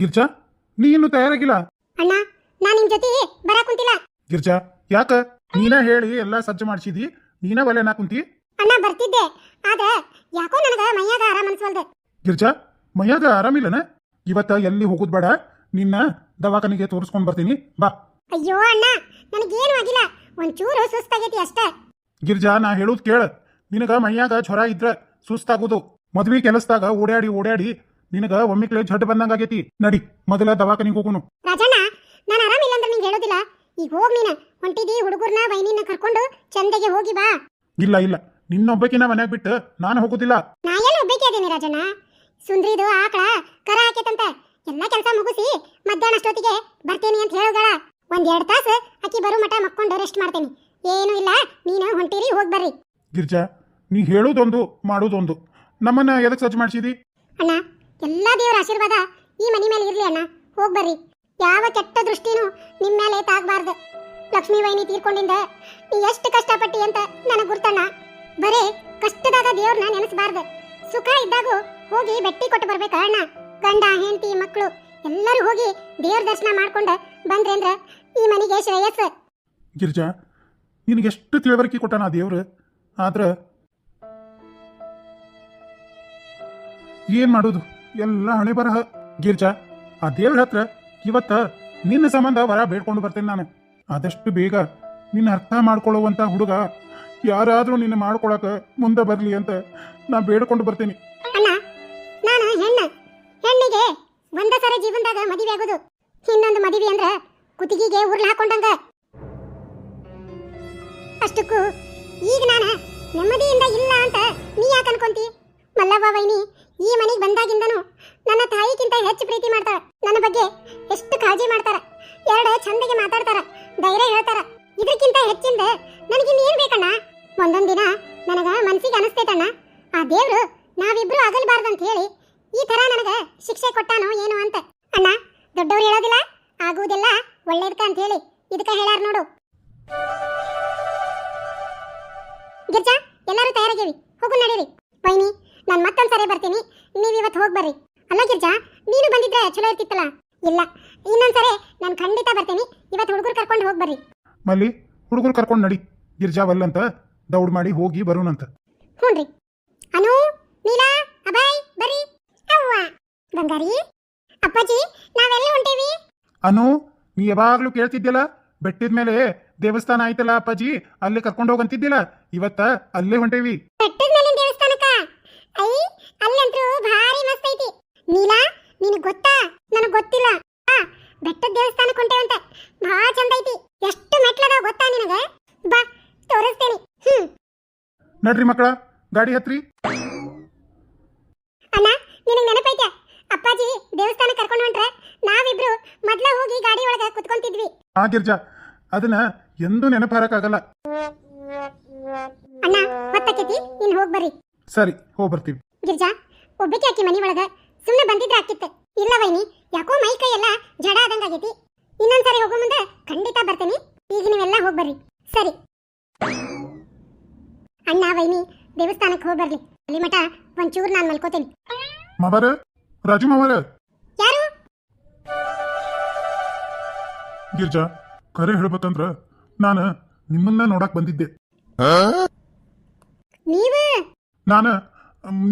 ಗಿರ್ಜಾ ನೀ ಇನ್ನು ತಯಾರಾಗಿಲ್ಲ? ಅಣ್ಣ ನಾನ್ ನಿಮ್ ಜೊತೆ ಬರಾಕ್ ಕುಂತಿಲ್ಲ. ಗಿರ್ಜಾ ಯಾಕ? ನೀನ ಹೇಳಿ ಎಲ್ಲ ಸಜ್ಜು ಮಾಡಿಸಿದಿ. ನೀನ ಒಲೆನಾ ಕುಂತಿ? ಅಣ್ಣ ಬರ್ತಿದ್ದೆ. ಆದ್ರೆ ಯಾಕೋ ನನಗ ಮೈಯಾಗ ಆರಾಮ್ ಅನ್ಸವಲ್ದೆ. ಗಿರ್ಜಾ ಮೈಯಾಗ ಆರಾಮಿಲ್ಲನ ಇವತ್ತ ಎಲ್ಲಿ ಹೋಗುದ್ ಬೇಡ. ನಿನ್ನ ದವಾಖಾನಿಗೆ ತೋರಿಸ್ಕೊಂಡ್ ಬರ್ತೀನಿ. ಬಾ. ಅಯ್ಯೋ ಅಣ್ಣ ನನಗೇನು ಆಗಿಲ್ಲ. ಒಂಚೂರು ಸುಸ್ತಾಗೈತಿ ಅಷ್ಟೇ. ಗಿರ್ಜಾ ನಾ ಹೇಳುದ್ ಕೇಳ. ನಿನಗ ಮೈಯಾಗ ಜ್ವರ ಇದ್ರ ಸುಸ್ತಾಗುದು. ಮದ್ವಿ ಕೆಲಸದಾಗ ಓಡಾಡಿ ಓಡಾಡಿ ನಿನಗ ಒಮ್ಮಿಕ್ಲೆ ಝಟ್ ಬಂದಂಗ ಆಗೈತಿ. ನಡಿ ಮೊದಲ ದವಾಖಾನಿಗೆ ಹೋಗುನು. ರಾಜಣ್ಣ ನಾನು ಆರಾಮಿಲ್ಲ ಅಂದ್ರೆ ನಿಂಗೆ ಹೇಳೋದಿಲ್ಲ. ಈಗ ಹೋಗ್ ನೀನ. ಹೊಂಟಿದಿ ಹುಡುಗರ್ನ ವೈನಿನ ಕರ್ಕೊಂಡು ಚಂದಗೆ ಹೋಗಿ ಬಾ. ಇಲ್ಲ ಇಲ್ಲ. ನಿನ್ನ ಒಬ್ಬಕಿನ ಮನ್ಯಾಗ ಬಿಟ್ಟು ನಾನು ಹೋಗುದಿಲ್ಲ. ನಾ ಎಲ್ಲ ಒಬ್ಬಕಿ ಅದೇನಿ ರಾಜಣ್ಣ? ಸುಂದ್ರಿದು ಆಕಳ ಕರ ಹಾಕೈತಂತೆ ಎಲ್ಲ ಕೆಲಸ ಮುಗಿಸಿ ಮಧ್ಯಾಹ್ನ ಅಷ್ಟೊತ್ತಿಗೆ ಬರ್ತೇನೆ ಅಂತ ಹೇಳೋಗಳ. ಒಂದ್ ಎರಡ್ ತಾಸು ಅಕ್ಕಿ ಬರು ಮಠ ಮಕ್ಕೊಂಡು ರೆಸ್ಟ್ ಮಾಡ್ತೇನೆ. ಏನು ಇಲ್ಲ ನೀನು ಹೊಂಟಿರಿ ಹೋಗಿ ಬರ್ರಿ. ಗಿರ್ಜಾ ನೀ ಹೇಳೋದೊಂದು ಮಾಡೋದೊಂದು. ನಮ್ಮನ್ನ ಎದಕ್ ಸಜ್ಜು ಮಾಡಿಸಿದಿ? ಅಣ್ಣ ಎಲ್ಲ ದೇವರ ಆಶೀರ್ವಾದ ಈ ಮನಿ ಮೇಲೆ ಇರ್ಲಿ ಅಣ್ಣ. ಹೋಗ್ ಬರ್ರಿ. ಯಾವ ಕೆಟ್ಟ ದೃಷ್ಟಿನೂ ನಿಮ್ಮ ಮೇಲೆ ತಾಗಬಾರ್ದು. ಲಕ್ಷ್ಮೀ ವೈನಿ ತೀರ್ಕೊಂಡಿಂದ ನೀ ಎಷ್ಟು ಕಷ್ಟಪಟ್ಟಿ ಅಂತ ನನಗೆ ಗುರ್ತಣ್ಣ. ಬರೇ ಕಷ್ಟದಾಗ ದೇವ್ರನ್ನ ನೆನೆಸಬಾರ್ದು. ಸುಖ ಇದ್ದಾಗೂ ಹೋಗಿ ಬೆಟ್ಟಿ ಕೊಟ್ಟು ಬರ್ಬೇಕ ಅಣ್ಣ? ಗಂಡ, ಹೆಂಡತಿ ಮಕ್ಕಳು ಎಲ್ಲರೂ ಹೋಗಿ ದೇವ್ರ ದರ್ಶನ ಮಾಡ್ಕೊಂಡು ಬಂದ್ರೆ ಅಂದ್ರೆ ಈ ಮನೆಗೆ ಶ್ರೇಯಸ್ ಗಿರಿಜಾ ನಿನಗೆಷ್ಟು ತಿಳುವಳಿಕೆ ಕೊಟ್ಟಾನ ಆ ದೇವ್ರು? ಆದ್ರ ಏನ್ ಮಾಡೋದು? ಎಲ್ಲ ಹಣೆ ಬರಹ. ಗಿರ್ಜಾ, ಆ ದೇವ್ರ ಹತ್ರ ಇವತ್ತ ನಿನ್ನ ಸಂಬಂಧ ವರ ಬೇಡ್ಕೊಂಡು ಬರ್ತೇನೆ ನಾನು. ಆದಷ್ಟು ಬೇಗ ನಿನ್ನ ಅರ್ಥ ಮಾಡ್ಕೊಳ್ಳುವಂತ ಹುಡುಗ ಯಾರಾದ್ರೂ ನಿನ್ನ ಮಾಡ್ಕೊಳಕ ಮುಂದೆ ಬರ್ಲಿ ಅಂತ ನಾ ಬೇಡ್ಕೊಂಡು ಬರ್ತೇನೆ. ನಾನು ಹೆಣ್ಣ. ಹೆಣ್ಣಿಗೆ ಒಂದ ಸರ ಜೀವನದಾಗ ಮದುವೆ ಆಗೋದು. ಇನ್ನೊಂದು ಮದುವೆ ಅಂದ್ರ ಕುತ್ತಿಗೆಗೆ ಉರ್ಲ್ ಹಾಕೊಂಡಂಗ. ಅಷ್ಟಕ್ಕೂ ಈಗ ನಾನು ನೆಮ್ಮದಿಯಿಂದ ಇಲ್ಲ ಅಂತ ನೀ ಯಾಕೆ ಅನ್ಕೊಂತಿ? ಮಲ್ಲವ್ವ, ವೈನಿ ಈ ಮನೆಗೆ ಬಂದಾಗಿಂದನು ನನ್ನ ತಾಯಿಗಿಂತ ಹೆಚ್ಚು ಪ್ರೀತಿ ಮಾಡ್ತಾರ ನನ್ನ ಬಗ್ಗೆ ಎಷ್ಟು ಕಾಳಜಿ ಮಾಡ್ತಾರ ಎರಡು ಚಂದಗೆ ಮಾತಾಡ್ತಾರ ಧೈರ್ಯ ಹೇಳ್ತಾರ ಇದಕ್ಕಿಂತ ಹೆಚ್ಚಿಂದ ನನಗಿನ್ ಏನ್ ಬೇಕಣ್ಣ? ಒಂದೊಂದ್ ದಿನ ನನಗ ಮನ್ಸಿಗೆ ಅನಿಸ್ತೈತಣ್ಣ. ಆ ದೇವ್ರು ನಾವಿಬ್ರು ಅಗಲ್ಬಾರ್ದಂತ ಹೇಳಿ ಈ ತರ ನನಗ ಶಿಕ್ಷೆ ಕೊಟ್ಟಾನೋ ಏನು ಅಂತ. ಅಣ್ಣ, ದೊಡ್ಡವ್ರು ಹೇಳೋದಿಲ್ಲ, ಆಗುವುದಿಲ್ಲ ಒಳ್ಳೇದಕ್ಕ ಅಂತ ಹೇಳಿ ಇದಕ್ಕ ಹೇಳ್ಯಾರ ನೋಡು. ಮಲ್ಲಿ ಹುಡುಗರು ಕರ್ಕೊಂಡು ನಡಿ ಗಿರ್ಜಾ ಅಂತ ದೌಡ್ ಮಾಡಿ ಹೋಗಿ ಬರೋಣಂತ. ಹ್ಞೂನ್ರಿ ಅನು ನೀಲಾ ಅಭಯ್ ಬರ್ರಿ. ಅವ್ವ ಬಂಗಾರಿ ಅಪ್ಪಾಜಿ ನಾವೆಲ್ಲ ಹೊಂಟೇವಿ? ಅನು ನೀ ಯಾವಾಗ್ಲೂ ಕೇಳ್ತಿದ್ದಿಲ್ಲ ಬೆಟ್ಟದ ಮೇಲೆ ದೇವಸ್ಥಾನ ಆಯ್ತಲ್ಲ ಅಪ್ಪಾಜಿ ಅಲ್ಲಿ ಕರ್ಕೊಂಡು ಹೋಗಂತಿದ್ದಿಲ್ಲ ಇವತ್ತ ಅಲ್ಲೇ ಹೊಂಟೇವಿ. ಬೆಟ್ಟದ ಮೇಲಿನ ದೇವಸ್ಥಾನಕ್ಕ? ಐ ಅಲ್ಲಂತೂ ಭಾರಿ ಮಸ್ತ್ ಐತಿ. ನೀಲಾ ನಿನಗೆ ಗೊತ್ತಾ? ನನಗೆ ಗೊತ್ತಿಲ್ಲ. ಬೆಟ್ಟದ ದೇವಸ್ಥಾನಕ್ಕೆ ಅಂತ ಭಾಳ ಚಂದ ಐತಿ. ಎಷ್ಟು ಮೆಟ್ಲದ ಗೊತ್ತಾ ನಿನಗ? ಬಾ ತೋರಿಸ್ತೇನೆ. ಹ್ಮ್. ನಡ್ರಿ ಮಕ್ಕಳ ಗಾಡಿ ಹತ್ರಿ. ಅಣ್ಣ ನಿನಗೆ ನೆನಪೈತೆ? ಅಪ್ಪಾಜಿ ದೇವಸ್ಥಾನ ಕರ್ಕೊಂಡು ಹೊಂಟ್ರೆ ನಾವಿಬ್ರು ಮೊದ್ಲ ಹೋಗಿ ಗಾಡಿ ಒಳಗ ಕುತ್ಕೊಂತಿದ್ವಿ. ಆ ಗಿರ್ಜಾ ಅದನ್ನ ಎಂದೂ ನೆನಪಾರಕ್ಕಾಗಲ್ಲ. ಅಣ್ಣ ಹೊತ್ತಕ್ಕೈತಿ ಇನ್ ಹೋಗ್ ಬರ್ರಿ. ಸರಿ ಹೋಗ್ಬರ್ತೀವಿ ಗಿರ್ಜಾ ಒಬ್ಬಕ್ಕೆ ಆಕಿ ಮನಿ ಒಳಗ ಸುಮ್ಮನೆ ಬಂದಿದ್ರೆ ಆಗ್ತಿತ್ತು. ಇಲ್ಲ ವೈನಿ ಯಾಕೋ ಮೈ ಕೈ ಎಲ್ಲ ಜಡ ಆದಂಗಾಗೈತಿ ಇನ್ನೊಂದ್ಸರಿ ಹೋಗೋ ಮುಂದೆ ಖಂಡಿತ ಬರ್ತೇನೆ. ಈಗ ನೀವೆಲ್ಲ ಹೋಗ್ಬರ್ರಿ. ಸರಿ. ಅಣ್ಣ ವೈನಿ ದೇವಸ್ಥಾನಕ್ಕೆ ಹೋಗ್ಬರ್ಲಿ. ಅಲ್ಲಿ ಮಠ ಒಂಚೂರು ನಾನು ಮಲ್ಕೋತೇನೆ. ಮಾವರ ರಾಜು ಮಾವರ. ಯಾರು? ಗಿರ್ಜಾ ಕರೆ ಹೇಳ್ಬೇಕಂದ್ರ ನಾನು ನಿಮ್ಮನ್ನ ನೋಡಕ್ ಬಂದಿದ್ದೆ. ನೀವು? ನಾನ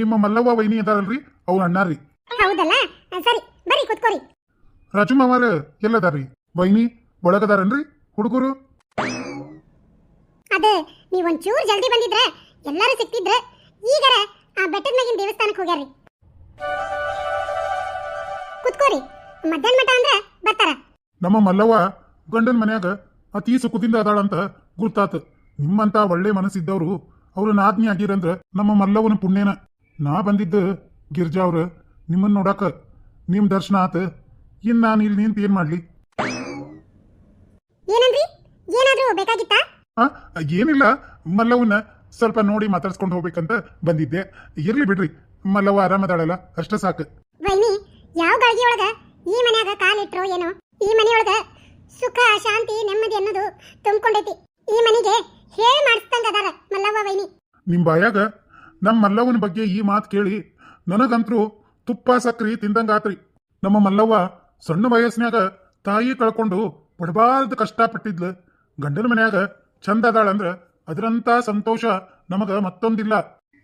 ನಿಮ್ಮ ಮಲ್ಲವ್ವ ವೈನಿ ಅದಾರಲ್ರಿ ಅವ್ರ ಅಣ್ಣಾರ್ರಿ. ಹೌದಲ್ಲ? ಸರಿ ಬರ್ರಿ ಕುತ್ಕೋರಿ. ರಾಜು ಮಾವಾರ ಎಲ್ಲದಾರ್ರಿ? ವೈನಿ ಒಳಗದಾರನ್ರಿ? ಹುಡುಗರು? ಅದ ನೀವ್ ಒಂಚೂರು ಜಲ್ದಿ ಬಂದಿದ್ರೆ ಎಲ್ಲಾರು ಸಿಕ್ತಿದ್ರ ಈಗರ ಆ ಬೆಟ್ಟದ ಮ್ಯಾಗಿನ ದೇವಸ್ಥಾನಕ್ಕೆ ಹೋಗ್ಯಾರಿ ಕುತ್ಕೋರಿ ಮಧ್ಯಾಹ್ನ ಮಠ ಅಂದ್ರ ಬರ್ತಾರ. ನಮ್ಮ ಮಲ್ಲವ್ವ ಗಂಡನ ಮನ್ಯಾಗ ಅತಿ ಸುಖದಿಂದ ಅದಾಳಂತ ಗುರ್ತಾತ. ನಿಮ್ಮಂತ ಒಳ್ಳೆ ಮನಸ್ಸಿದ್ದವರು ಅವ್ರ ನಾದ್ನಿ ಆಗಿರಂದ್ರ ನಮ್ಮ ಮಲ್ಲವ್ವನ ಪುಣ್ಯನ. ನಾ ಬಂದಿದ್ದ ಗಿರ್ಜಾ ಅವ್ರ ನಿಮ್ಮನ್ನ ನೋಡಾಕ ನಿಮ್ ದರ್ಶನ ಆತ. ಇನ್ ನಾನು ಇಲ್ಲಿ ನಿಂತ ಏನ್ ಮಾಡ್ಲಿ? ಏನಂದ್ರಿ? ಏನಾದರೂ ಬೇಕಾಗಿತ್ತಾ? ಆ ಏನಿಲ್ಲ. ಮಲ್ಲವನ್ನ ಸ್ವಲ್ಪ ನೋಡಿ ಮಾತಾಡ್ಸ್ಕೊಂಡು ಹೋಗ್ಬೇಕಂತ ಬಂದಿದ್ದೆ. ಇರ್ಲಿ ಬಿಡ್ರಿ. ಮಲ್ಲವ್ವ ಆರಾಮದಾಳಲ್ಲ ಅಷ್ಟ ಸಾಕು. ವೈನಿ ಯಾವ ಗಾಳಿಗೆ ಒಳಗ ಈ ಮನ್ಯಾಗ ಕಾಲಿಟ್ರೋ ಏನೋ? ಈ ಮನೆಯೊಳಗ ಸುಖ ಶಾಂತಿ ನೆಮ್ಮದಿ ಅನ್ನೋದು ತುಂಬಿಕೊಂಡೈತಿ. ಈ ಮನೆಗೆ ಹೇಳಿ ಮಾಡಿಸ್ದಂಗ ಅದಾರ ಮಲ್ಲವ್ವ ವೈನಿ. ನಿಮ್ ಬಾಯಾಗ ನಮ್ ಮಲ್ಲವ್ವನ ಬಗ್ಗೆ ಈ ಮಾತು ಕೇಳಿ ನನಗಂತ್ರು ತುಪ್ಪ ಸಕ್ರಿ ತಿಂದಂಗಾತ್ರಿ. ನಮ್ಮ ಮಲ್ಲವ್ವ ಸಣ್ಣ ವಯಸ್ಸಿನಾಗ ತಾಯಿ ಕಳ್ಕೊಂಡು ಪಡಬಾರ್ದು ಕಷ್ಟಪಟ್ಟಿದ್ಲು. ಗಂಡನ ಮನ್ಯಾಗ ಚಂದ ಅದಾಳಂದ್ರ ಅದರಂತ ಸಂತೋಷ ನಮಗ ಮತ್ತೊಂದಿಲ್ಲ.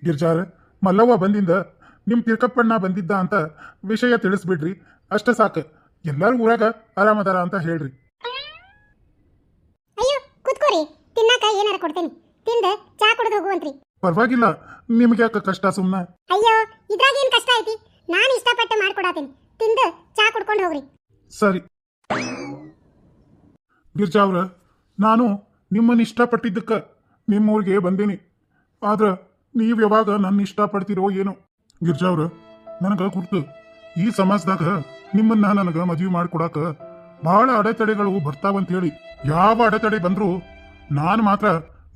ಗಿರ್ಜಾರ್ ಮಲ್ಲವ್ವ ಬಂದಿಂದ ನಿಮ್ ತಿರ್ಕಪ್ಪಣ್ಣ ಬಂದಿದ್ದ ಅಂತ ವಿಷಯ ತಿಳಿಸ್ಬಿಡ್ರಿ. ಅಷ್ಟ ಸಾಕು. ಎಲ್ಲಾರು ಊರಾಗ ಆರಾಮದಾರ ಅಂತ ಹೇಳ್ರಿ. ಅಯ್ಯೋ ಕುತ್ಕೋರಿ. ತಿನ್ನಾಕ ಏನಾರ ಕೊಡ್ತೇನೆ. ತಿಂದ ಚಾ ಕುಡಿದು ಹೋಗುವಂತ್ರಿ. ಪರವಾಗಿಲ್ಲ ನಿಮ್ಗೆ ಯಾಕೆ ಕಷ್ಟ ಸುಮ್ನ. ಅಯ್ಯೋ ಇದ್ರಾಗ ಏನ್ ಕಷ್ಟ ಐತಿ? ನಾನು ಇಷ್ಟಪಟ್ಟು ಮಾಡ್ಕೊಡತೀನಿ ತಿಂದು ಚಾ ಕುಡ್ಕೊಂಡು ಹೋಗ್ರಿ. ಸರಿ. ಗಿರ್ಜಾ ಅವ್ರ, ನಾನು ನಿಮ್ಮನ್ನ ಇಷ್ಟಪಟ್ಟಿದ್ದಕ್ಕ ನಿಮ್ಮ ಊರಿಗೆ ಬಂದೀನಿ. ಆದ್ರೆ ನೀವು ಯಾವಾಗ ನನ್ನ ಇಷ್ಟಪಡ್ತೀರೋ ಏನೋ. ಗಿರ್ಜಾ ಅವ್ರ, ನನಗ ಗುರ್ತು, ಈ ಸಮಾಜದಾಗ ನಿಮ್ಮನ್ನ ನನಗ ಮದುವೆ ಮಾಡ್ಕೊಡಾಕ ಬಹಳ ಅಡೆತಡೆಗಳು ಬರ್ತಾವಂತ ಹೇಳಿ ಯಾವ ಅಡೆತಡೆ ಬಂದ್ರು ನಾನು ಮಾತ್ರ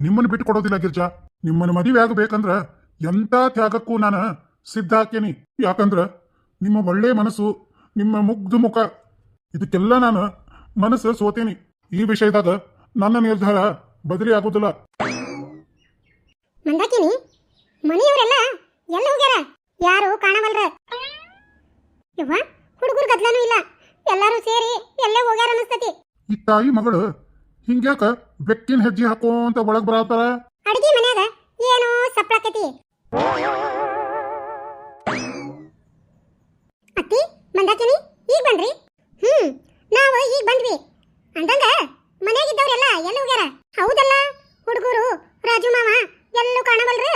ನಿಮ್ಮನ್ನ ಬಿಟ್ಟು ಕೊಡೋದಿಲ್ಲ ಗಿರ್ಜಾ. ನಿಮ್ಮನ್ನ ಮದುವೆ ಆಗಬೇಕಂದ್ರ ಎಂತ ತ್ಯಾಗಕ್ಕೂ ನಾನು ಸಿದ್ಧ ಹಾಕೇನಿ ಯಾಕಂದ್ರ ನಿಮ್ಮ ಒಳ್ಳೆ ಮನಸ್ಸು ನಿಮ್ಮ ಮುಗ್ಧ ಮುಖ ಇದಕ್ಕೆಲ್ಲ ನಾನು ಮನಸ್ಸು ಸೋತೇನಿ. ಈ ವಿಷಯದಾಗ ನನ್ನ ನಿರ್ಧಾರ ಬದಲಿ ಆಗೋದಿಲ್ಲ. ಮಂದಾಕಿನಿ ಮನೆಯವರೆಲ್ಲ ಎಲ್ಲ ಹೋಗ್ಯಾರ? ಯಾರು ಕಾಣವಲ್ರ? ಯವ್ವ ಹುಡುಗರು ಗದ್ಲನೂ ಇಲ್ಲ. ಎಲ್ಲರೂ ಸೇರಿ ಎಲ್ಲೇ ಹೋಗ್ಯಾರ ಅನಿಸ್ತತಿ. ಈ ತಾಯಿ ಮಗಳು ಹಿಂಗ್ಯಾಕ ಬೆಕ್ಕಿನ ಹೆಜ್ಜೆ ಹಾಕೋಂತ ಒಳಗ್ ಬರತ್ತಾರ ಅಡಿಗೆ ಮನ್ಯಾಗ ಏನೋ ಸಪ್ಳಾಕತಿ ಮಂದಾಕಿನಿ ಈಗ ಬಂದ್ರಿ? ಹ್ಮ್ ನಾವು ಈಗ ಬಂದ್ವಿ. ಅಂದಂಗ ಮನೆಯಾಗಿದ್ದವ್ರೆಲ್ಲ ಎಲ್ಲ ಹೋಗ್ಯಾರ? ಹೌದಲ್ಲ ಹುಡುಗರು ರಾಜು ಮಾವ ಎಲ್ಲೂ ಕಾಣವಲ್ರಿ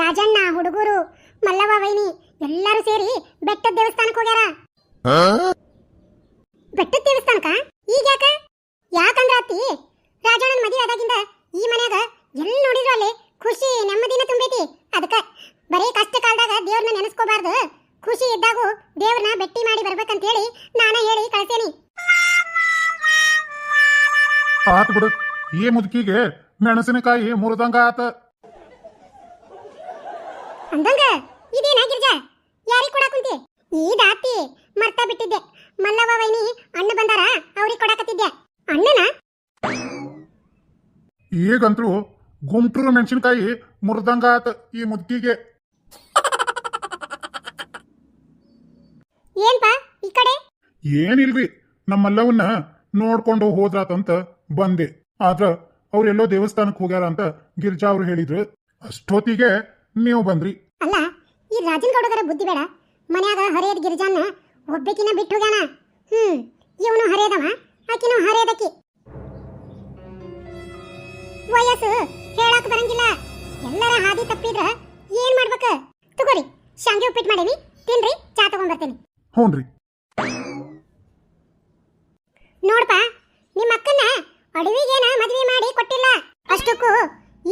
ರಾಜಣ್ಣ ಹುಡುಗರು ಮಲ್ಲವ್ವ ವೈನಿ ಎಲ್ಲರೂ ಸೇರಿ ಬೆಟ್ಟದ ದೇವಸ್ಥಾನಕ್ಕೆ ಹೋಗ್ಯಾರ. ಬೆಟ್ಟದ ದೇವಸ್ಥಾನಕ್ಕ? ಈಗ ಯಾಕ? ಯಾಕಂದ್ರ ಅತ್ತಿ ಈ ಮುದುಕಿಗೆ ಮೆಣಸಿನಕಾಯಿ ಮುರಿದಂಗ ಆತ. ಅಂದಂಗ ಇದೇನಾ ಗಿರ್ಜಾ ಯಾರಿಗ್ ಕೊಡಾಕುಂತಿ ಈ ದಾತಿ ಮರ್ತಾ ಬಿಟ್ಟಿದ್ದೆ. ಮಲ್ಲವ್ವ ವೈನಿ ಅಣ್ಣ ಬಂದಾರ ಅವ್ರಿಗೆ ಕೊಡಾಕತ್ತಿದ್ದೆ ಅಣ್ಣನ? ಈಗಂತೂ ಗುಂಟ್ರು ಮೆಣಸಿನಕಾಯಿ ಮುರಿದಂಗ ಆತ ಈ ಮುದುಕಿಗೆ. ಏನ್ಪಾ ಈ ಕಡೆ? ಏನಿಲ್ರಿ ನಮ್ಮಲ್ಲವನ್ನ ನೋಡ್ಕೊಂಡು ಹೋದ್ರಾತಂತ ಬಂದೆ. ಆದ್ರ ಅವ್ರೆಲ್ಲೋ ದೇವಸ್ಥಾನಕ್ಕೆ ಹೋಗ್ಯಾರ ಅಂತ ಗಿರ್ಜಾ ಅವ್ರು ಹೇಳಿದ್ರು. ಅಷ್ಟೊತ್ತಿಗೆ ನೀವು ಬಂದ್ರಿ. ಅಲ್ಲ ಈ ರಾಜನ್ ಗೌಡಗರ ಬುದ್ಧಿ ಬೇಡ. ಮನ್ಯಾಗ ಹರಿಯದ ಗಿರಿಜಾನ ಒಬ್ಬಕಿನ ಬಿಟ್ಟು ಹೋಗ್ಯಾನ. ಹ್ಮ್ ಇವನು ಹರಿಯದವ ಆಕಿನೂ ಹರಿಯದಕ್ಕಿ ವಯಸ್ಸು ಹೇಳಕ್ ಬರಂಗಿಲ್ಲ. ಎಲ್ಲರ ಹಾದಿ ತಪ್ಪಿದ್ರ ಏನ್ ಮಾಡ್ಬೇಕು? ತಗೋರಿ ಶಾಂಗಿ ಉಪ್ಪಿಟ್ಟು ಮಾಡೀನಿ ತಿನ್ರಿ ಚಾ ತಗೊಂಡ್ಬರ್ತೇನೆ ಹ್ಞೂನ್ರಿ. ನೋಡ್ಪಾ ನಿಮ್ಮ ಅಕ್ಕನ್ನ ಅಡವಿಗೇನ ಮದ್ವೆ ಮಾಡಿ ಕೊಟ್ಟಿಲ್ಲ. ಅಷ್ಟಕ್ಕೂ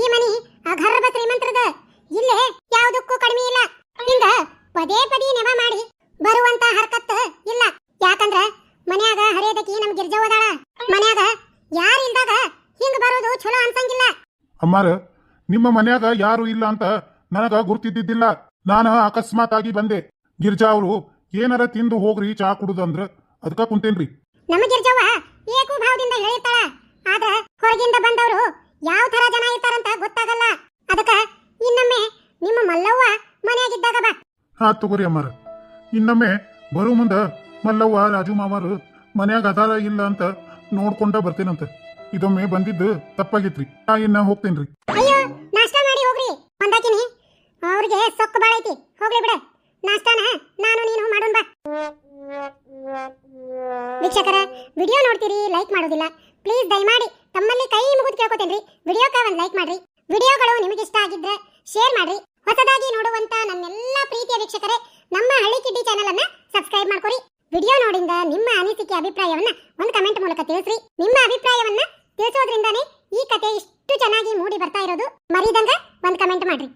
ಈ ಮನಿ ಅಘರ್ಭ ಶ್ರೀಮಂತರದ ಇಲ್ಲೇ ಯಾವುದಕ್ಕೂ ಕಡಿಮೆ ಇಲ್ಲ. ಹಿಂಗ ಪದೇ ಪದೇ ನೆವ ಮಾಡಿ ಬರುವಂತ ಹರ್ಕತ್ ಇಲ್ಲ. ಯಾಕಂದ್ರ ಮನ್ಯಾಗ ಹರಿಯದಕ್ಕೆ ನಮ್ ಗಿರ್ಜವದಾಳ ಮನ್ಯಾಗ ಯಾರು ಇಲ್ದಾಗ ಹಿಂಗ ಬರೋದು ಚಲೋ ಅನ್ಸಂಗಿಲ್ಲ. ಅಮ್ಮಾರ ನಿಮ್ಮ ಮನ್ಯಾಗ ಯಾರು ಇಲ್ಲ ಅಂತ ನನಗ ಗುರ್ತಿದ್ದಿದ್ದಿಲ್ಲ. ನಾನು ಅಕಸ್ಮಾತ್ ಆಗಿ ಬಂದೆ. ಗಿರ್ಜಾ ಅವರು ಏನಾರ ತಿಂದು ಹೋಗ್ರಿ ಚಾ ಕುಡುದಂದ್ರ ಅದಕ್ಕ ಕುಂತೇನ್ರಿ. ನಮ್ಮ ಗಿರ್ಜವ್ವ ಏಕೋ ಭಾವದಿಂದ ಹೇಳಿರ್ತಾಳ. ಆದ್ರ ಹೊರಗಿಂದ ಬಂದವರು ಯಾವ ತರ ಜನ ಇರ್ತಾರಂತ ಗೊತ್ತಾಗಲ್ಲ. ಅದಕ್ಕ ಇನ್ನೊಮ್ಮೆ ನಿಮ್ಮ ಮಲ್ಲವ್ವ ಮನೆಯಾಗಿದ್ದಾಗ ಬಾ. ಹಾ ತಗೋರಿ ಅಮ್ಮಾರ. ಇನ್ನೊಮ್ಮೆ ಬರೋ ಮುಂದ ಮಲ್ಲವ್ವ ರಾಜು ಮಾವಾರು ಮನ್ಯಾಗ ಅದಾರ ಇಲ್ಲ ಅಂತ ನೋಡ್ಕೊಂಡ ಬರ್ತೇನಂತ. ಇದೊಮ್ಮೆ ಬಂದಿದ್ದು ತಪ್ಪಾಗಿತ್ರಿ. ನಾ ಇನ್ನ ಹೋಗ್ತೇನ್ರಿ. ಅಯ್ಯೋ ನಾಷ್ಟ ಮಾಡಿ ಹೋಗ್ರಿ. ಬಂದಾಕಿನಿ. ಅವ್ರಿಗೆ ಸೊಕ್ಕು ಬಾಳ ಐತಿ. ಹೋಗ್ಲಿ ಬಿಡ. ನಾಷ್ಟಾನ ನಾನು ನೀನು ಮಾಡೋಣ ಬಾ. ವೀಕ್ಷಕರ ವಿಡಿಯೋ ನೋಡ್ತೀರಿ ಲೈಕ್ ಮಾಡೋದಿಲ್ಲ. ಪ್ಲೀಸ್ ದಯಮಾಡಿ ತಮ್ಮಲ್ಲಿ ಕೈ ಮುಗಿದು ಕೇಳ್ಕೊತೇನ್ರಿ. ವಿಡಿಯೋಕ ಒಂದು ಲೈಕ್ ಮಾಡ್ರಿ. ವಿಡಿಯೋಗಳು ನಿಮಗೆ ಇಷ್ಟ ಆಗಿದ್ರೆ ಶೇರ್ ಮಾಡ್ರಿ. ಹೊಸದಾಗಿ ನೋಡುವಂತ ನನ್ನೆಲ್ಲ ಪ್ರೀತಿಯ ವೀಕ್ಷಕರೇ, ನಮ್ಮ ಹಳ್ಳಿ ಕಿಡ್ಡಿ ಚಾನೆಲ್ ಅನ್ನ ಸಬ್ಸ್ಕ್ರೈಬ್ ಮಾಡ್ಕೊರಿ. ವಿಡಿಯೋ ನೋಡಿಂದ ನಿಮ್ಮ ಅನಿಸಿಕೆ, ಅಭಿಪ್ರಾಯವನ್ನ ಒಂದು ಕಮೆಂಟ್ ಮೂಲಕ ತಿಳಿಸ್ರಿ. ನಿಮ್ಮ ಅಭಿಪ್ರಾಯವನ್ನ ತಿಳಿಸೋದ್ರಿಂದಾನೇ ಈ ಕತೆ ಇಷ್ಟು ಚೆನ್ನಾಗಿ ಮೂಡಿ ಬರ್ತಾ ಇರೋದು. ಮರಿದಂಗ ಒಂದು ಕಮೆಂಟ್ ಮಾಡ್ರಿ.